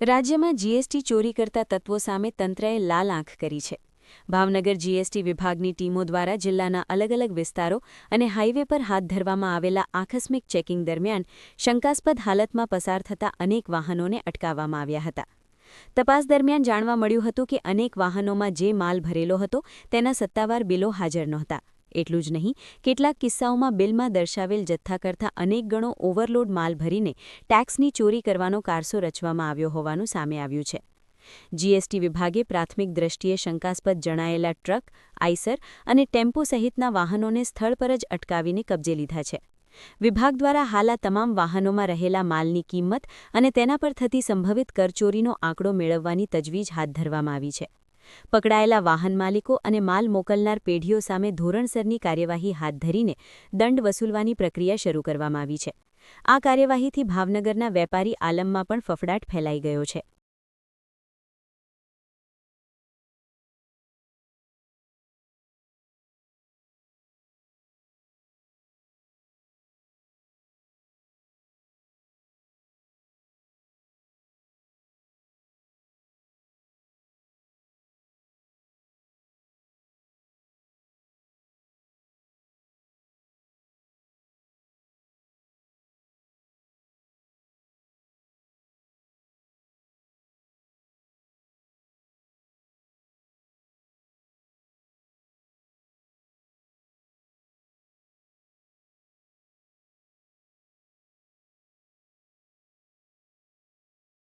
રાજ્યમાં જીએસટી ચોરી કરતા તત્વો સામે તંત્રએ લાલ આંખ કરી છે. ભાવનગર જીએસટી વિભાગની ટીમો દ્વારા જિલ્લાના અલગ અલગ વિસ્તારો અને હાઇવે પર હાથ ધરવામાં આવેલા આકસ્મિક ચેકિંગ દરમિયાન શંકાસ્પદ હાલતમાં પસાર થતા અનેક વાહનોને અટકાવવામાં આવ્યા હતા. તપાસ દરમિયાન જાણવા મળ્યું હતું કે અનેક વાહનોમાં જે માલ ભરેલો હતો તેના સત્તાવાર બિલો હાજર નહોતા. એટલું જ નહીં, કેટલાક કિસ્સાઓમાં બિલમાં દર્શાવેલ જથ્થા કરતાં અનેક ગણો ઓવરલોડ માલ ભરીને ટેક્સની ચોરી કરવાનો કારસો રચવામાં આવ્યો હોવાનું સામે આવ્યું છે. જીએસટી વિભાગે પ્રાથમિક દ્રષ્ટિએ શંકાસ્પદ જણાયેલા ટ્રક, આઈસર અને ટેમ્પો સહિતના વાહનોને સ્થળ પર જ અટકાવીને કબજે લીધા છે. વિભાગ દ્વારા હાલ આ તમામ વાહનોમાં રહેલા માલની કિંમત અને તેના પર થતી સંભવિત કરચોરીનો આંકડો મેળવવાની તજવીજ હાથ ધરવામાં આવી છે. પકડાયેલા વાહન માલિકો અને માલ મોકલનાર પેઢીઓ સામે ધોરણસરની કાર્યવાહી હાથ ધરીને દંડ વસૂલવાની પ્રક્રિયા શરૂ કરવામાં આવી છે. આ કાર્યવાહીથી ભાવનગરના વેપારી આલમમાં પણ ફફડાટ ફેલાઈ ગયો છે.